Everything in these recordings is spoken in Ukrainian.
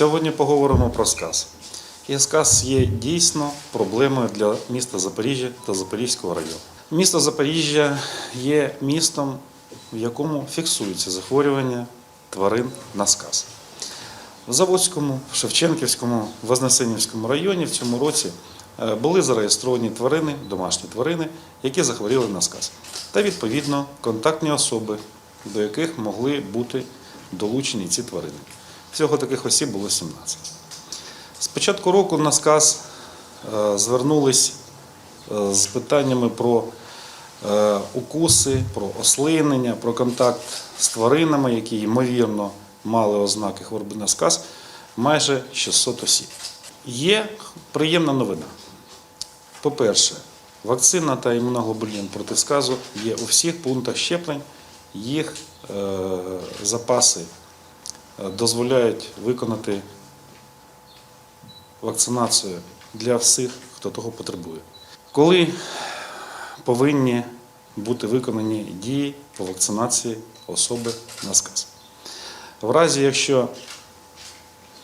Сьогодні поговоримо про сказ. І сказ є дійсно проблемою для міста Запоріжжя та Запорізького району. Місто Запоріжжя є містом, в якому фіксуються захворювання тварин на сказ. В Заводському, Шевченківському, Вознесенівському районі в цьому році е, були зареєстровані тварини, домашні тварини, які захворіли на сказ. Та відповідно контактні особи, до яких могли бути долучені ці тварини. Всього таких осіб було 17. З початку року на сказ е, звернулись е, з питаннями про е, укуси, про ослинення, про контакт з тваринами, які ймовірно мали ознаки хвороби на сказ, майже 600 осіб. Є приємна новина. По-перше, вакцина та імуноглобулін проти сказу є у всіх пунктах щеплень. Їх запаси дозволяють виконати вакцинацію для всіх, хто того потребує. Коли повинні бути виконані дії по вакцинації особи на сказ? В разі, якщо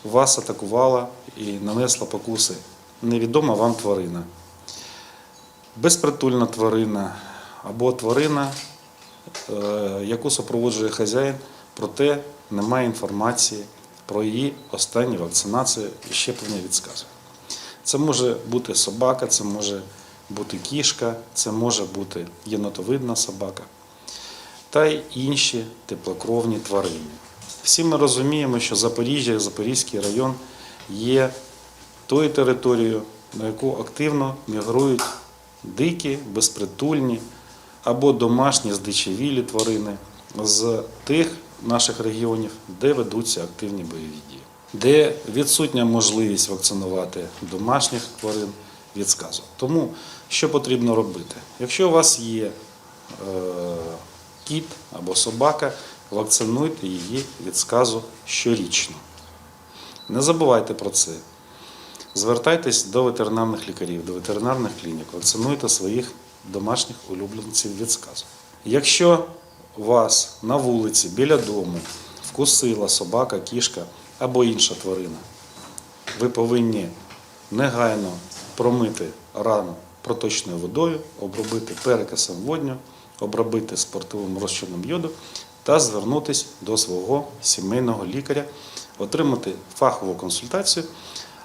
вас атакувала і нанесла покуси невідома вам тварина, безпритульна тварина або тварина, е, яку супроводжує хазяїн, проте немає інформації про її останню вакцинацію і щеплення від. Це може бути собака, це може бути кішка, це може бути єнотовидна собака та й інші теплокровні тварини. Всі ми розуміємо, що Запоріжжя Запорізький район є тою територією, на яку активно мігрують дикі, безпритульні або домашні здичавілі тварини з тих наших регіонів, де ведуться активні бойові дії, де відсутня можливість вакцинувати домашніх тварин від сказу. Тому що потрібно робити? Якщо у вас є е, кіт або собака, вакцинуйте її від сказу щорічно. Не забувайте про це. Звертайтесь до ветеринарних лікарів, до ветеринарних клінік, вакцинуйте своїх домашніх улюбленців від сказу. Якщо вас на вулиці біля дому вкусила собака, кішка або інша тварина, ви повинні негайно промити рану проточною водою, обробити перекисом водню, обробити спортивним розчином йоду та звернутися до свого сімейного лікаря, отримати фахову консультацію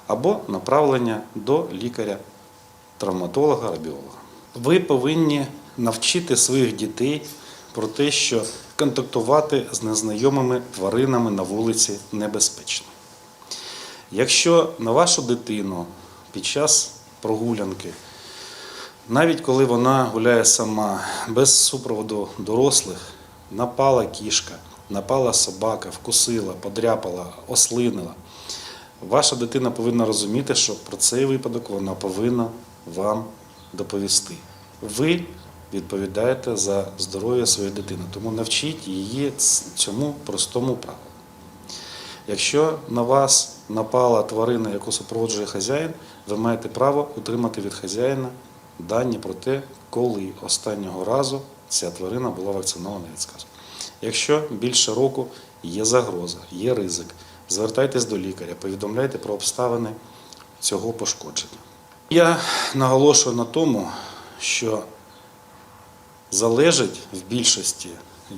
або направлення до лікаря-травматолога, рабіолога. Ви повинні навчити своїх дітей про те, що контактувати з незнайомими тваринами на вулиці небезпечно. Якщо на вашу дитину під час прогулянки, навіть коли вона гуляє сама, без супроводу дорослих, напала кішка, напала собака, вкусила, подряпала, ослинила, ваша дитина повинна розуміти, що про цей випадок вона повинна вам доповісти. Ви відповідаєте за здоров'я своєї дитини, тому навчіть її цьому простому правилу. Якщо на вас напала тварина, яку супроводжує хазяїн, ви маєте право отримати від хазяїна дані про те, коли останнього разу ця тварина була вакцинована від сказу. Якщо більше року є загроза, є ризик, звертайтесь до лікаря, повідомляйте про обставини цього пошкодження. Я наголошую на тому, що залежить в більшості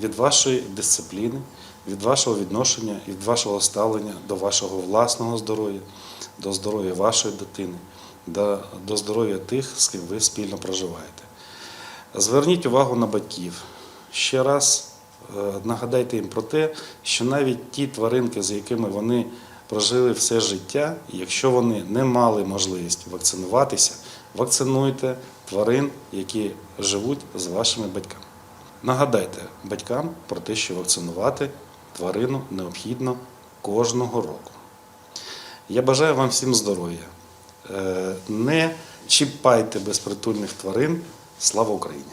від вашої дисципліни, від вашого відношення і від вашого ставлення до вашого власного здоров'я, до здоров'я вашої дитини, до, до здоров'я тих, з ким ви спільно проживаєте. Зверніть увагу на батьків. Ще раз е, нагадайте їм про те, що навіть ті тваринки, з якими вони прожили все життя, якщо вони не мали можливість вакцинуватися, вакцинуйте тварин, які живуть з вашими батьками. Нагадайте батькам про те, що вакцинувати тварину необхідно кожного року. Я бажаю вам всім здоров'я. Е, Не чіпайте безпритульних тварин. Слава Україні!